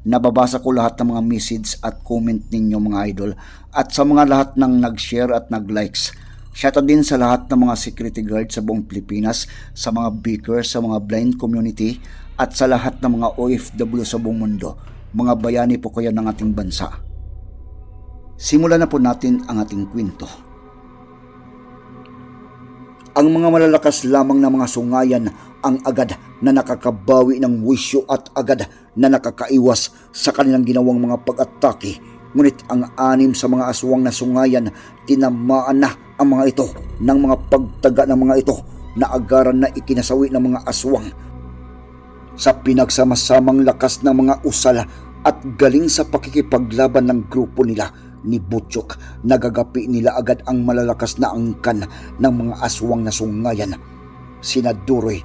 Nababasa ko lahat ng mga message at comment ninyo mga idol at sa mga lahat ng nag-share at nag-likes. Shoutout din sa lahat ng mga security guard sa buong Pilipinas, sa mga beakers, sa mga blind community at sa lahat ng mga OFW sa buong mundo. Mga bayani po kayo ng ating bansa. Simulan na po natin ang ating kwento. Ang mga malalakas lamang na mga sungayan ang agad na nakakabawi ng wisyo at agad na nakakaiwas sa kanilang ginawang mga pag-atake. Ngunit ang anim sa mga aswang na sungayan, tinamaan na ang mga ito ng mga pagtaga ng mga ito na agaran na ikinasawi ng mga aswang. Sa pinagsamasamang lakas ng mga usal at galing sa pakikipaglaban ng grupo nila, ni Butchok, nagagapi nila agad ang malalakas na angkan ng mga aswang na sungayan. Sina Duroy,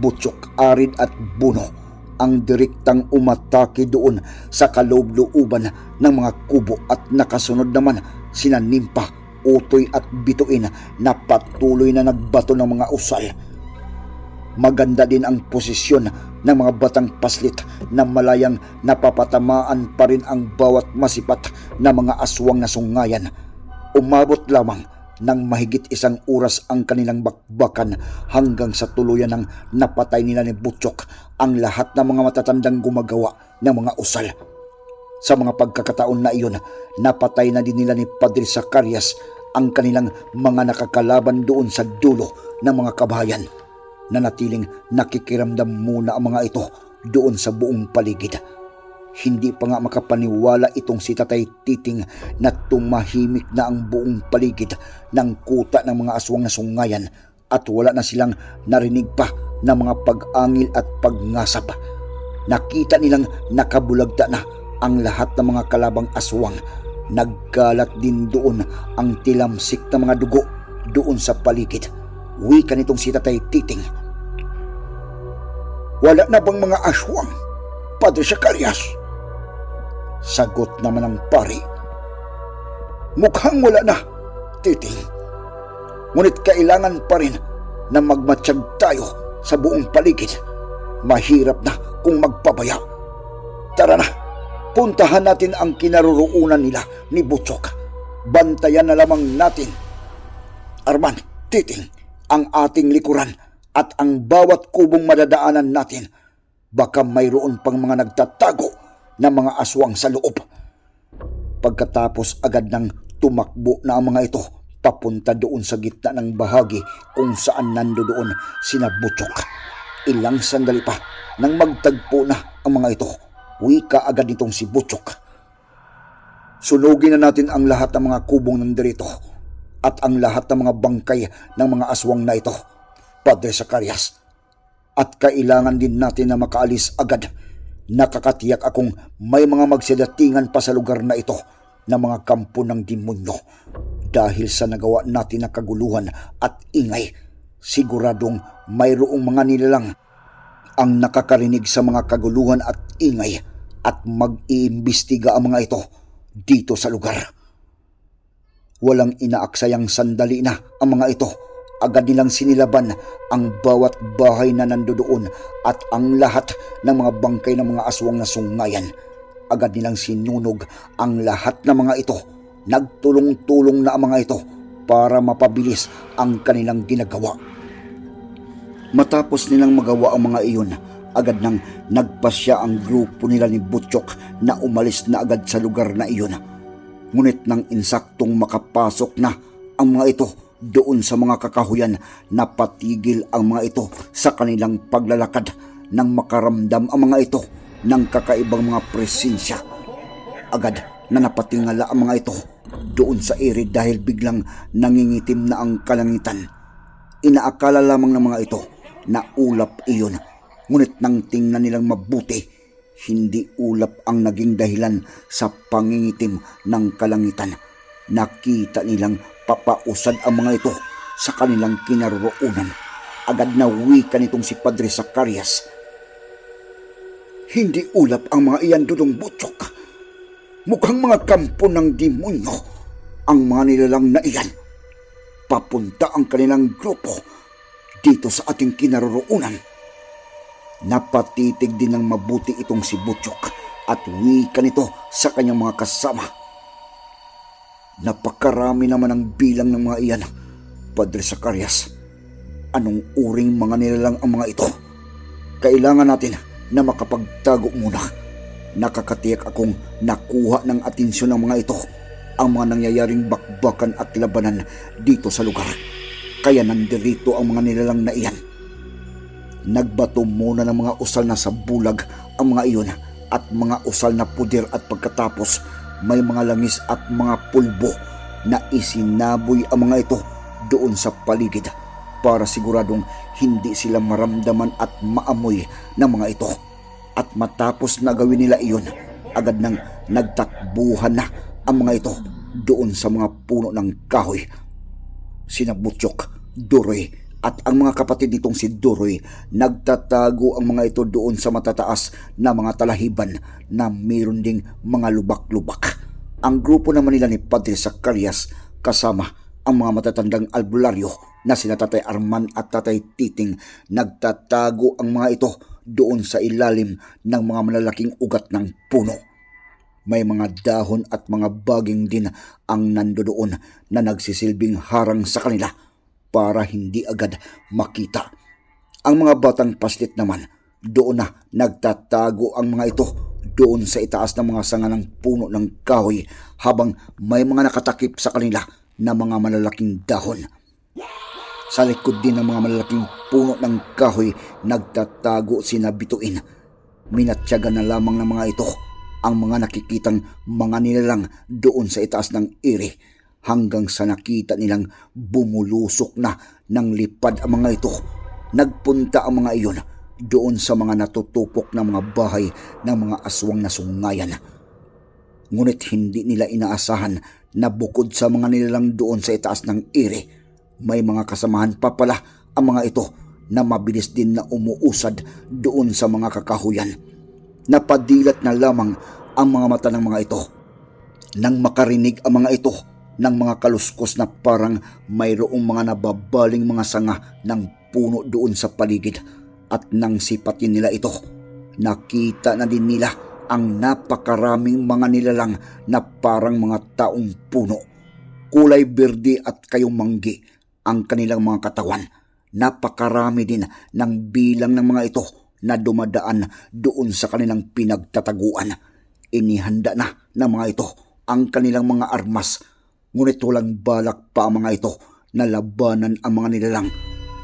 Butchok, Arid at Buno ang direktang umatake doon sa kaloob-looban ng mga kubo at nakasunod naman sina Nimpa, Utoy at Bituin na patuloy na nagbato ng mga usal. Maganda din ang posisyon ng mga batang paslit na malayang napapatamaan pa rin ang bawat masipat na mga aswang na sungayan. Umabot lamang ng mahigit isang oras ang kanilang bakbakan hanggang sa tuluyan ng napatay nila ni Butchok ang lahat ng mga matatandang gumagawa ng mga usal. Sa mga pagkakataon na iyon, napatay na din nila ni Padre Zacarias ang kanilang mga nakakalaban doon sa dulo ng mga kabayan na natiling nakikiramdam muna ang mga ito doon sa buong paligid. Hindi pa nga makapaniwala itong si Tatay Titing na tumahimik na ang buong paligid ng kuta ng mga aswang na sungayan at wala na silang narinig pa ng mga pag-angil at pagngasap. Nakita nilang nakabulagta na ang lahat ng mga kalabang aswang. Nagkalat din doon ang tilamsik na mga dugo doon sa paligid. Wika nitong si Tatay Titing. Wala na bang mga aswang? Padre Zacarias? Sagot naman ng pari. Mukhang wala na, Titing. Ngunit kailangan pa rin na magmatsyag tayo sa buong paligid. Mahirap na kung magpabaya. Tara na, puntahan natin ang kinaroroonan nila ni Butchok. Bantayan na lamang natin. Arman, Titing, ang ating likuran at ang bawat kubong madadaanan natin. Baka mayroon pang mga nagtatago na mga aswang sa loob. Pagkatapos agad ng tumakbo na ang mga ito papunta doon sa gitna ng bahagi kung saan nando doon sina Butchok. Ilang sandali pa nang magtagpo na ang mga ito, wika agad nitong si Butchok. Sunugin na natin ang lahat ng mga kubong nandirito at ang lahat ng mga bangkay ng mga aswang na ito, Padre Zacarias. At kailangan din natin na makaalis agad. Nakakatiyak akong may mga magsidatingan pa sa lugar na ito na mga kampo ng demonyo. Dahil sa nagawa natin na kaguluhan at ingay, siguradong mayroong mga nilalang ang nakakarinig sa mga kaguluhan at ingay at mag-iimbestiga ang mga ito dito sa lugar. Walang inaaksayang sandali na ang mga ito. Agad nilang sinilaban ang bawat bahay na nandoon at ang lahat ng mga bangkay ng mga aswang na sungayan. Agad nilang sinunog ang lahat ng mga ito. Nagtulong-tulong na ang mga ito para mapabilis ang kanilang ginagawa. Matapos nilang magawa ang mga iyon, agad nang nagpasya ang grupo nila ni Butchok na umalis na agad sa lugar na iyon. Ngunit nang insaktong makapasok na ang mga ito doon sa mga kakahuyan na patigil ang mga ito sa kanilang paglalakad nang makaramdam ang mga ito ng kakaibang mga presensya. Agad na napatingala ang mga ito doon sa ere dahil biglang nangingitim na ang kalangitan. Inaakala lamang ng mga ito na ulap iyon. Ngunit nang tingnan nilang mabuti, hindi ulap ang naging dahilan sa pangingitim ng kalangitan. Nakita nilang papausad ang mga ito sa kanilang kinaroroonan. Agad na wika nitong si Padre Zacarias. Hindi ulap ang mga iyan dudong butchok. Mukhang mga kampo ng demonyo ang mga nilalang na iyan. Papunta ang kanilang grupo dito sa ating kinaroroonan. Napatitig din ng mabuti itong si Butchok at wika nito sa kanyang mga kasama. Napakarami naman ang bilang ng mga iyan, Padre Zacarias. Anong uring mga nilalang ang mga ito? Kailangan natin na makapagtago muna. Nakakatiyak akong nakuha ng atensyon ng mga ito ang mga nangyayaring bakbakan at labanan dito sa lugar. Kaya nandirito ang mga nilalang na iyan. Nagbato muna ng mga usal na sa bulag ang mga iyon at mga usal na puder at pagkatapos may mga langis at mga pulbo na isinaboy ang mga ito doon sa paligid para siguradong hindi sila maramdaman at maamoy ng mga ito. At matapos na gawin nila iyon, agad nang nagtakbuhan na ang mga ito doon sa mga puno ng kahoy. Sina Butchok, Duroy at ang mga kapatid nitong si Duroy nagtatago ang mga ito doon sa matataas na mga talahiban na mayroon ding mga lubak-lubak. Ang grupo naman nila ni Padre Zacarias kasama ang mga matatandang albularyo na sina Tatay Arman at Tatay Titing nagtatago ang mga ito doon sa ilalim ng mga malalaking ugat ng puno. May mga dahon at mga baging din ang nandoon na nagsisilbing harang sa kanila para hindi agad makita. Ang mga batang paslit naman, doon na nagtatago ang mga ito doon sa itaas ng mga sanga ng puno ng kahoy habang may mga nakatakip sa kanila na mga malalaking dahon. Sa likod din ng mga malalaking puno ng kahoy, nagtatago sina bituin. Minatsyaga na lamang ng mga ito ang mga nakikitang mga nilalang doon sa itaas ng iri hanggang sa nakita nilang bumulusok na ng lipad ang mga ito. Nagpunta ang mga iyon doon sa mga natutupok na mga bahay ng mga aswang na sungayan. Ngunit hindi nila inaasahan na bukod sa mga nilalang doon sa itaas ng iri, may mga kasamahan pa pala ang mga ito na mabilis din na umuusad doon sa mga kakahuyan. Napadilat na lamang ang mga mata ng mga ito. Nang makarinig ang mga ito ng mga kaluskos na parang mayroong mga nababaling mga sanga ng puno doon sa paligid at nang sipatin nila ito, nakita na din nila ang napakaraming mga nilalang na parang mga taong puno. Kulay berde at kayong manggi ang kanilang mga katawan. Napakarami din ng bilang ng mga ito na dumadaan doon sa kanilang pinagtataguan. Inihanda na ng mga ito ang kanilang mga armas, ngunit walang balak pa ang mga ito na labanan ang mga nilalang.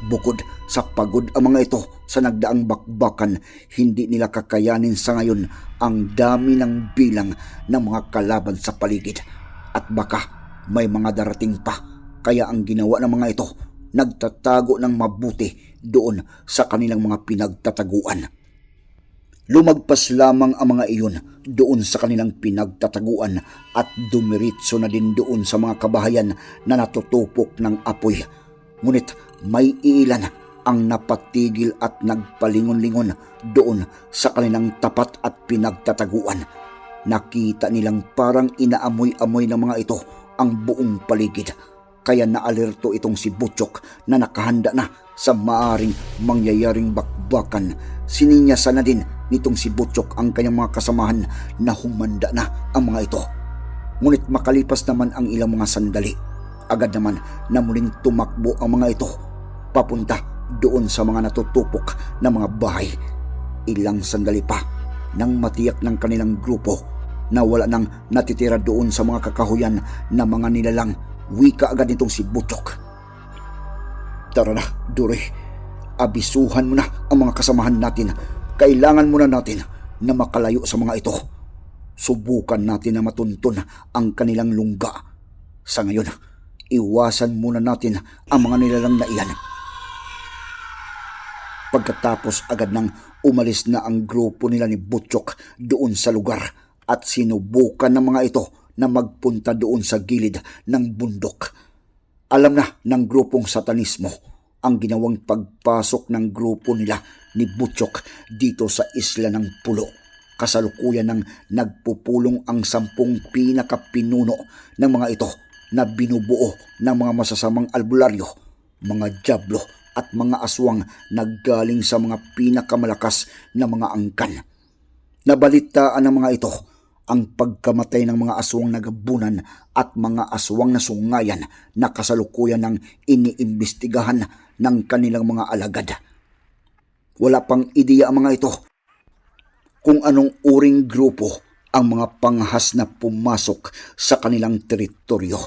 Bukod sa pagod ang mga ito sa nagdaang bakbakan, hindi nila kakayanin sa ngayon ang dami ng bilang ng mga kalaban sa paligid. At baka may mga darating pa, kaya ang ginawa ng mga ito, nagtatago ng mabuti doon sa kanilang mga pinagtataguan. Lumagpas lamang ang mga iyon doon sa kanilang pinagtataguan at dumiritso na din doon sa mga kabahayan na natutupok ng apoy. Ngunit may ilan ang napatigil at nagpalingon-lingon doon sa kanilang tapat at pinagtataguan. Nakita nilang parang inaamoy-amoy ng mga ito ang buong paligid. Kaya naalerto itong si Butchok na nakahanda na sa maaring mangyayaring bakbakan. Sininyasa na din nitong si Butchok ang kanyang mga kasamahan na humanda na ang mga ito. Ngunit makalipas naman ang ilang mga sandali, agad naman na muling tumakbo ang mga ito papunta doon sa mga natutupok na mga bahay. Ilang sandali pa nang matiyak ng kanilang grupo na wala nang natitira doon sa mga kakahuyan na mga nilalang Wika agad nitong si Butchok. Tara na, Dure. Abisuhan mo na ang mga kasamahan natin. Kailangan muna natin na makalayo sa mga ito. Subukan natin na matuntun ang kanilang lungga. Sa ngayon, iwasan muna natin ang mga nilalang na iyan. Pagkatapos agad nang umalis na ang grupo nila ni Butchok doon sa lugar at sinubukan ng mga ito na magpunta doon sa gilid ng bundok. Alam na ng grupong satanismo ang ginawang pagpasok ng grupo nila ni Butchok dito sa isla ng Pulo. Kasalukuyan ng nagpupulong ang sampung pinakapinuno ng mga ito na binubuo ng mga masasamang albularyo, mga jablo at mga aswang na galing sa mga pinakamalakas na mga angkan. Nabalitaan ng mga ito ang pagkamatay ng mga aswang na gabunan at mga aswang na sungayan na kasalukuyan ng iniimbestigahan ng kanilang mga alagad. Wala pang ideya ang mga ito kung anong uring grupo ang mga panghas na pumasok sa kanilang teritoryo.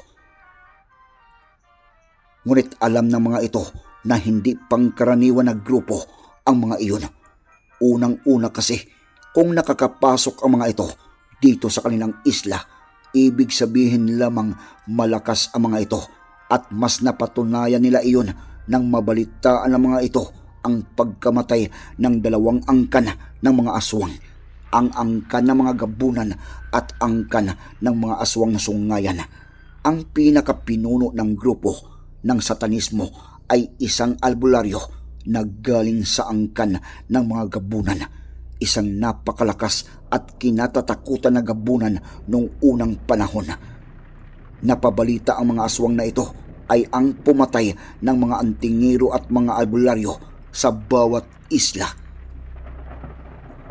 Ngunit alam ng mga ito na hindi pangkaraniwan na grupo ang mga iyon. Unang-una kasi, kung nakakapasok ang mga ito dito sa kanilang isla, ibig sabihin lamang malakas ang mga ito at mas napatunayan nila iyon nang mabalitaan ng mga ito ang pagkamatay ng dalawang angkan ng mga aswang. Ang angkan ng mga gabunan at angkan ng mga aswang na sungayan. Ang pinakapinuno ng grupo ng satanismo ay isang albularyo na galing sa angkan ng mga gabunan. Isang napakalakas at kinatatakutan na gabunan noong unang panahon. Napabalita ang mga aswang na ito ay ang pumatay ng mga antingero at mga albularyo sa bawat isla.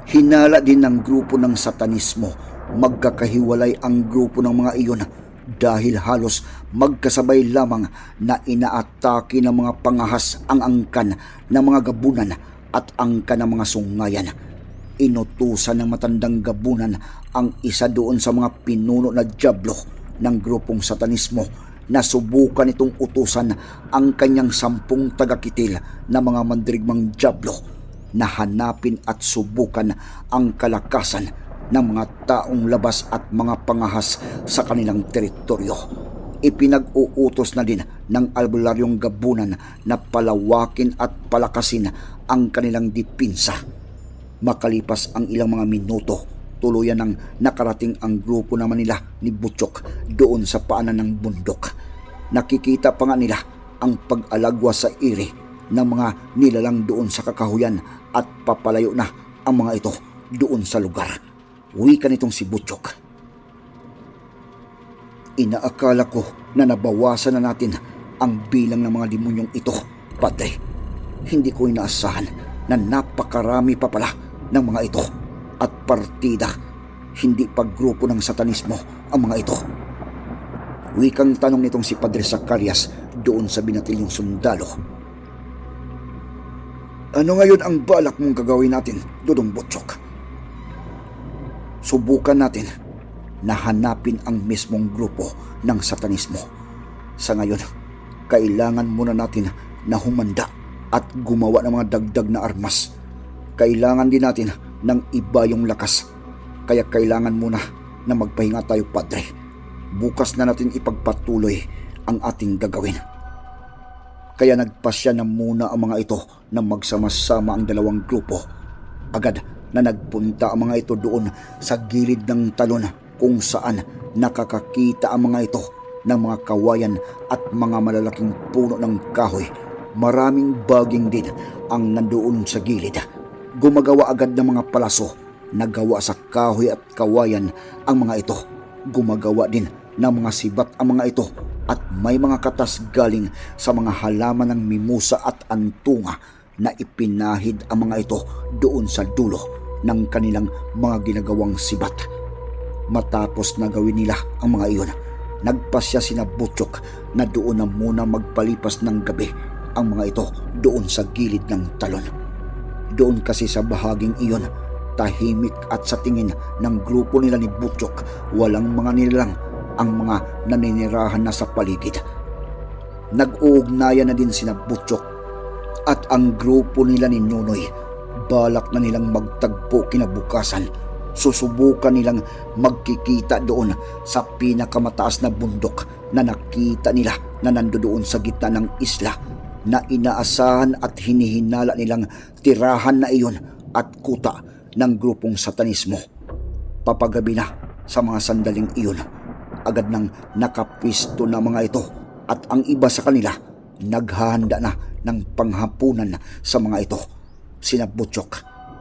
Hinala din ng grupo ng satanismo magkakahiwalay ang grupo ng mga iyon dahil halos magkasabay lamang na inaatake ng mga pangahas ang angkan ng mga gabunan at angkan ng mga sungayan. Inutusan ng matandang gabunan ang isa doon sa mga pinuno na jablo ng grupong satanismo na subukan itong utusan ang kanyang sampung tagakitil na mga mandirigmang jablo na hanapin at subukan ang kalakasan ng mga taong labas at mga pangahas sa kanilang teritoryo. Ipinag-uutos na din ng albularyong gabunan na palawakin at palakasin ang kanilang dipinsa. Makalipas ang ilang mga minuto, tuluyan ng nakarating ang grupo naman nila ni Butchok doon sa paanan ng bundok. Nakikita pa nga nila ang pag-alagwa sa iri ng mga nilalang doon sa kakahuyan at papalayo na ang mga ito doon sa lugar. Wika nitong si Butchok. Inaakala ko na nabawasan na natin ang bilang ng mga demonyong ito, Padre. Hindi ko inaasahan na napakarami pa pala ng mga ito at partida. Hindi pa grupo ng satanismo ang mga ito. Wikang tanong nitong si Padre Zacarias doon sa binatilyong sundalo. Ano ngayon ang balak mong gagawin natin, Dudong Butchok? Subukan natin na hanapin ang mismong grupo ng satanismo. Sa ngayon, kailangan muna natin na humanda at gumawa ng mga dagdag na armas. Kailangan din natin ng iba yung lakas. Kaya kailangan muna na magpahinga tayo, Padre. Bukas na natin ipagpatuloy ang ating gagawin. Kaya nagpasya na muna ang mga ito na magsama-sama ang dalawang grupo. Agad na nagpunta ang mga ito doon sa gilid ng talon kung saan nakakakita ang mga ito ng mga kawayan at mga malalaking puno ng kahoy. Maraming baging din ang nandoon sa gilid. Gumagawa agad ng mga palaso na gawa sa kahoy at kawayan ang mga ito. Gumagawa din ng mga sibat ang mga ito at may mga katas galing sa mga halaman ng mimusa at antunga na ipinahid ang mga ito doon sa dulo ng kanilang mga ginagawang sibat. Matapos na gawin nila ang mga iyon, nagpasya sina Butchok na doon na muna magpalipas ng gabi ang mga ito doon sa gilid ng talon. Doon kasi sa bahaging iyon, tahimik at sa tingin ng grupo nila ni Butchok, walang mga nilalang ang mga naninirahan na sa paligid. Nag-uugnayan na din sina Butchok at ang grupo nila ni Nunoy. Balak na nilang magtagpo kinabukasan. Susubukan nilang magkikita doon sa pinakamataas na bundok na nakita nila na nandoon sa gitna ng isla na inaasahan at hinihinala nilang tirahan na iyon at kuta ng grupong satanismo. Papagabi na sa mga sandaling iyon, agad nang nakapwisto na mga ito at ang iba sa kanila naghahanda na ng panghapunan sa mga ito. Sina Butchok,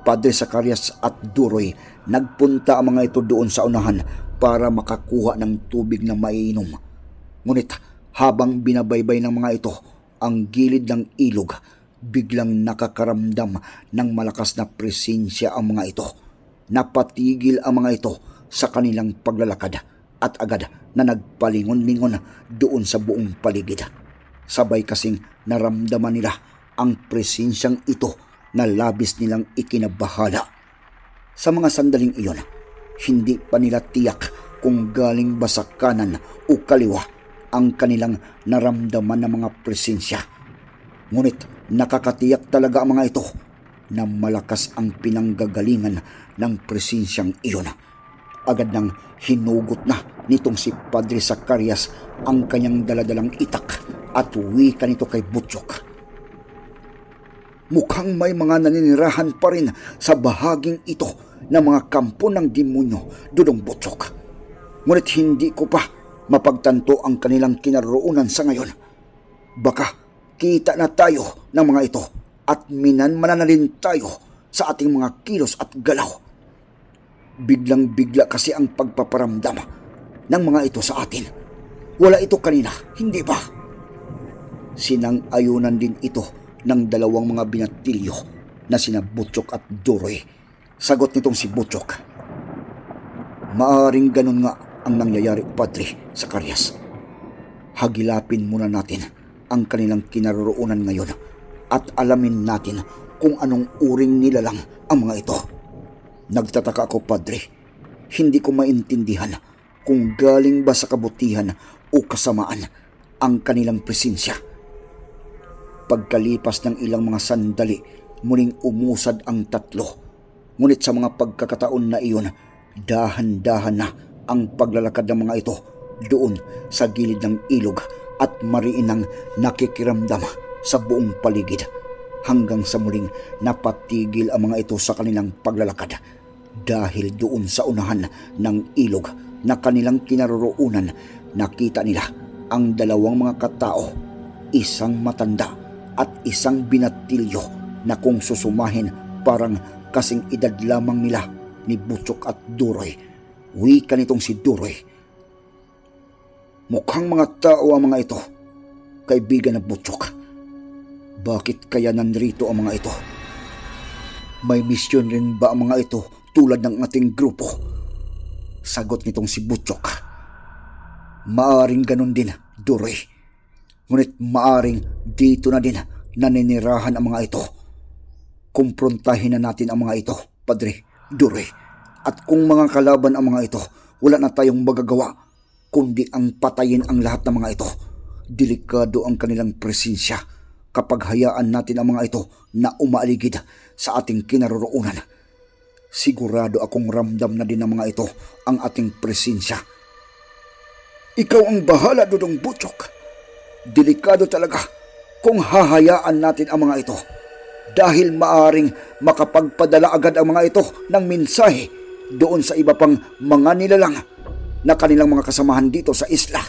Padre Zacarias at Duroy nagpunta ang mga ito doon sa unahan para makakuha ng tubig na maiinom. Ngunit habang binabaybay ng mga ito ang gilid ng ilog, biglang nakakaramdam ng malakas na presensya ang mga ito. Napatigil ang mga ito sa kanilang paglalakad at agad na nagpalingon-lingon doon sa buong paligid. Sabay kasing naramdaman nila ang presensyang ito na labis nilang ikinabahala. Sa mga sandaling iyon, hindi pa nila tiyak kung galing ba sa kanan o kaliwa ang kanilang naramdaman ng mga presensya. Ngunit nakakatiyak talaga ang mga ito na malakas ang pinanggagalingan ng presensyang iyon. Agad nang hinugot na nitong si Padre Zacarias ang kanyang daladalang itak at wika nito kay Butchok. Mukhang may mga naninirahan pa rin sa bahaging ito ng mga kampo ng demonyo, Dudong Butchok. Ngunit hindi ko pa mapagtanto ang kanilang kinaroonan sa ngayon. Baka kita na tayo ng mga ito at minanmanan na rin tayo sa ating mga kilos at galaw. Biglang bigla kasi ang pagpaparamdam ng mga ito sa atin. Wala ito kanina, hindi ba? Sinang-ayunan din ito ng dalawang mga binatilyo na sina Butchok at Duroy. Sagot nitong si Butchok. Maaring ganun nga ang nangyayari, Padre, sa Karyas. Hagilapin muna natin ang kanilang kinaroroonan ngayon at alamin natin kung anong uring nilalang ang mga ito. Nagtataka ako, Padre. Hindi ko maintindihan kung galing ba sa kabutihan o kasamaan ang kanilang presensya. Pagkalipas ng ilang mga sandali, muling umusad ang tatlo. Ngunit sa mga pagkakataon na iyon, dahan-dahan na ang paglalakad ng mga ito doon sa gilid ng ilog at mariin ang nakikiramdam sa buong paligid hanggang sa muling napatigil ang mga ito sa kanilang paglalakad dahil doon sa unahan ng ilog na kanilang kinaroroonan nakita nila ang dalawang mga katao isang matanda at isang binatilyo na kung susumahin parang kasing edad lamang nila ni Butchok at Duroy. Wika nitong si Duroy. Mukhang mga tao ang mga ito, kaibigan na Butchok. Bakit kaya nandrito ang mga ito? May misyon rin ba ang mga ito tulad ng ating grupo? Sagot nitong si Butchok. Maaring ganun din, Duroy. Ngunit maaring dito na din naninirahan ang mga ito. Kumprontahin na natin ang mga ito, Padre, Duroy. At kung mga kalaban ang mga ito, wala na tayong magagawa kundi ang patayin ang lahat ng mga ito. Delikado ang kanilang presensya kapag hayaan natin ang mga ito na umaaligid sa ating kinaroroonan. Sigurado akong ramdam na din ng mga ito ang ating presensya. Ikaw ang bahala, Dudong Butchok. Delikado talaga kung hahayaan natin ang mga ito dahil maaring makapagpadala agad ang mga ito ng mensahe doon sa iba pang mga nilalang na kanilang mga kasamahan dito sa isla.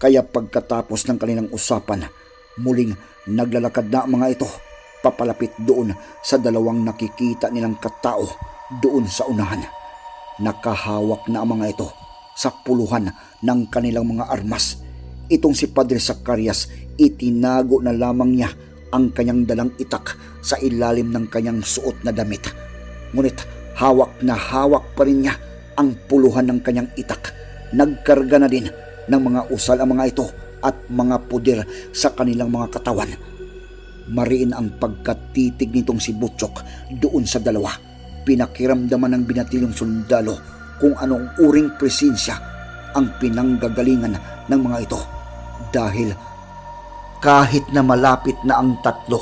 Kaya pagkatapos ng kanilang usapan, muling naglalakad na ang mga ito papalapit doon sa dalawang nakikita nilang katao doon sa unahan. Nakahawak na ang mga ito sa puluhan ng kanilang mga armas. Itong si Padre Zacarias, itinago na lamang niya ang kanyang dalang itak sa ilalim ng kanyang suot na damit. Ngunit hawak na hawak pa rin niya ang puluhan ng kanyang itak. Nagkarga na din ng mga usal ang mga ito at mga puder sa kanilang mga katawan. Mariin ang pagkatitig nitong si Butchok doon sa dalawa. Pinakiramdaman ng binatilyong sundalo kung anong uring presensya ang pinanggagalingan ng mga ito dahil kahit na malapit na ang tatlo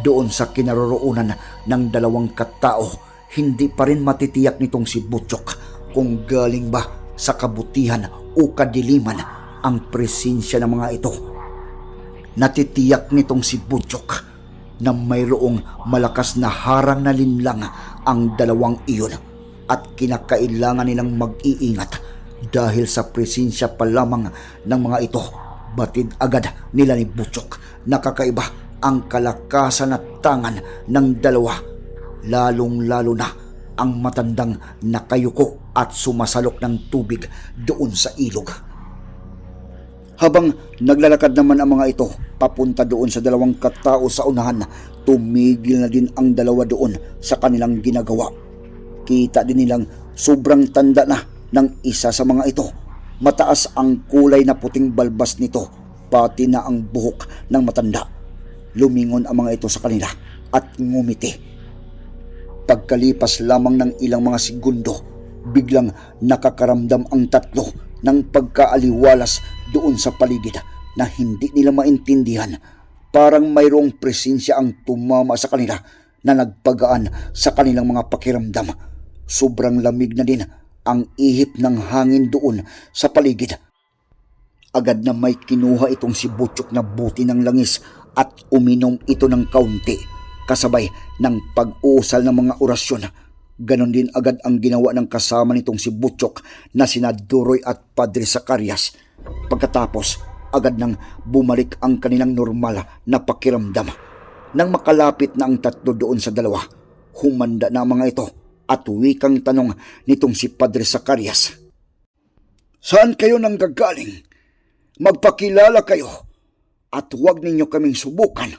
doon sa kinaroroonan ng dalawang katao, hindi pa rin matitiyak nitong si Butchok kung galing ba sa kabutihan o kadiliman ang presensya ng mga ito. Natitiyak nitong si Butchok na mayroong malakas na harang na linlang ang dalawang iyon at kinakailangan nilang mag-iingat dahil sa presensya pa lamang ng mga ito batid agad nila ni Butchok na kakaiba ang kalakasan at tangan ng dalawa lalong lalo na ang matandang nakayuko at sumasalok ng tubig doon sa ilog. Habang naglalakad naman ang mga ito papunta doon sa dalawang katao sa unahan, tumigil na din ang dalawa doon sa kanilang ginagawa. Kita din nilang sobrang tanda na ng isa sa mga ito. Mataas ang kulay na puting balbas nito, pati na ang buhok ng matanda. Lumingon ang mga ito sa kanila at ngumiti. Pagkalipas lamang ng ilang mga segundo, biglang nakakaramdam ang tatlo ng pagkaaliwalas doon sa paligid na hindi nila maintindihan. Parang mayroong presensya ang tumama sa kanila na nagpagaan sa kanilang mga pakiramdam. Sobrang lamig na din ang ihip ng hangin doon sa paligid. Agad na may kinuha itong si Butchok na buti ng langis at uminom ito ng kaunti kasabay ng pag-uusal ng mga orasyon. Ganon din agad ang ginawa ng kasama nitong si Butchok na sina Duroy at Padre Zacarias. Pagkatapos, agad nang bumalik ang kanilang normal na pakiramdam. Nang makalapit na ang tatlo doon sa dalawa, humanda na mga ito at wikang tanong nitong si Padre Zacarias. Saan kayo nang gagaling? Magpakilala kayo at huwag ninyo kaming subukan.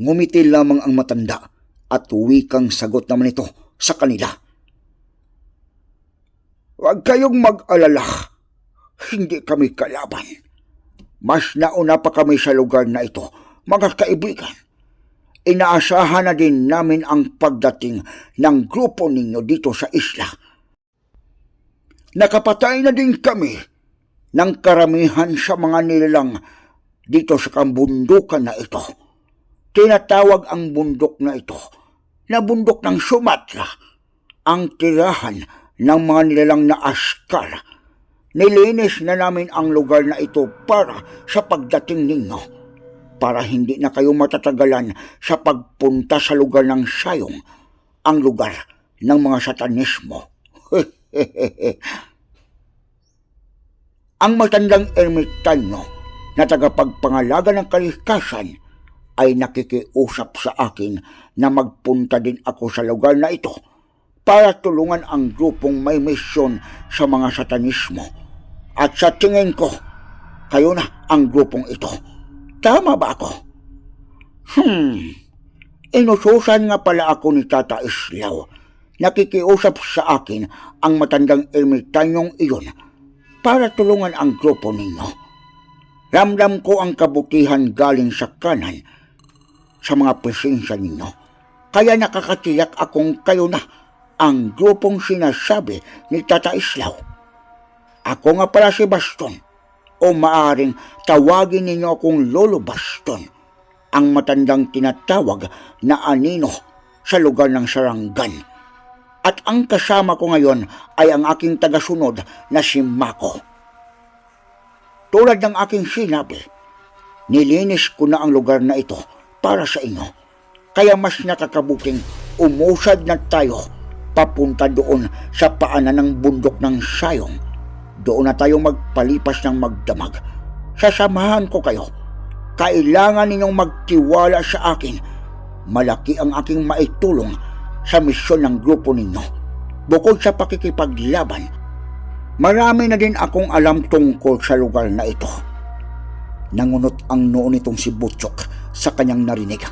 Ngumiti lamang ang matanda at wikang sagot naman ito sa kanila. Huwag kayong mag-alala. Hindi kami kalaban. Mas nauna pa kami sa lugar na ito, mga kaibigan. Inaasahan na din namin ang pagdating ng grupo ninyo dito sa isla. Nakapatay na din kami ng karamihan sa mga nilalang dito sa kambundukan na ito. Tinatawag ang bundok na ito na bundok ng Sumatra, ang tirahan ng mga nilalang na askar. Nilinis na namin ang lugar na ito para sa pagdating ninyo, para hindi na kayo matatagalan sa pagpunta sa lugar ng sayong, ang lugar ng mga satanismo. ang matandang ermitanyo na tagapagpangalaga ng kalikasan ay nakikiusap sa akin na magpunta din ako sa lugar na ito para tulungan ang grupong may misyon sa mga satanismo. At sa tingin ko, kayo na ang grupong ito. Tama ba ako? Hmm, inususan nga pala ako ni Tata Islaw. Nakikiusap sa akin ang matandang ermitanyong iyon para tulungan ang grupo ninyo. Ramdam ko ang kabutihan galing sa kanan sa mga presensya ninyo. Kaya nakakatiyak akong kayo na ang grupong sinasabi ni Tata Islaw. Ako nga pala si Baston o maaring tawagin ninyo akong Lolo Baston, ang matandang tinatawag na anino sa lugar ng Saranggan. At ang kasama ko ngayon ay ang aking tagasunod na si Mako. Tulad ng aking sinabi, nilinis ko na ang lugar na ito para sa inyo. Kaya mas nakakabuting umusad na tayo papunta doon sa paanan ng bundok ng sayong. Doon na tayo magpalipas ng magdamag. Sasamahan ko kayo. Kailangan ninyong magtiwala sa akin. Malaki ang aking maitulong sa misyon ng grupo ninyo. Bukod sa pakikipaglaban, marami na din akong alam tungkol sa lugar na ito. Nangunot ang noo nitong si Butchok sa kanyang narinig.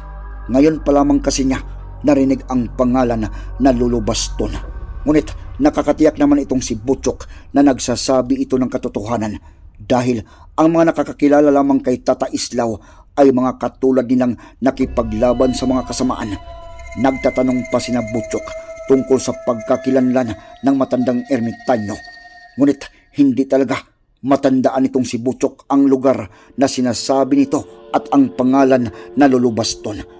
Ngayon pa lamang kasi niya narinig ang pangalan na Lulubaston. Ngunit nakakatiyak naman itong si Butchok na nagsasabi ito ng katotohanan dahil ang mga nakakakilala lamang kay Tata Islaw ay mga katulad nilang nakipaglaban sa mga kasamaan. Nagtatanong pa sina Butchok tungkol sa pagkakilanlan ng matandang ermitanyo. Ngunit hindi talaga matandaan nitong si Butchok ang lugar na sinasabi nito at ang pangalan na lulubaston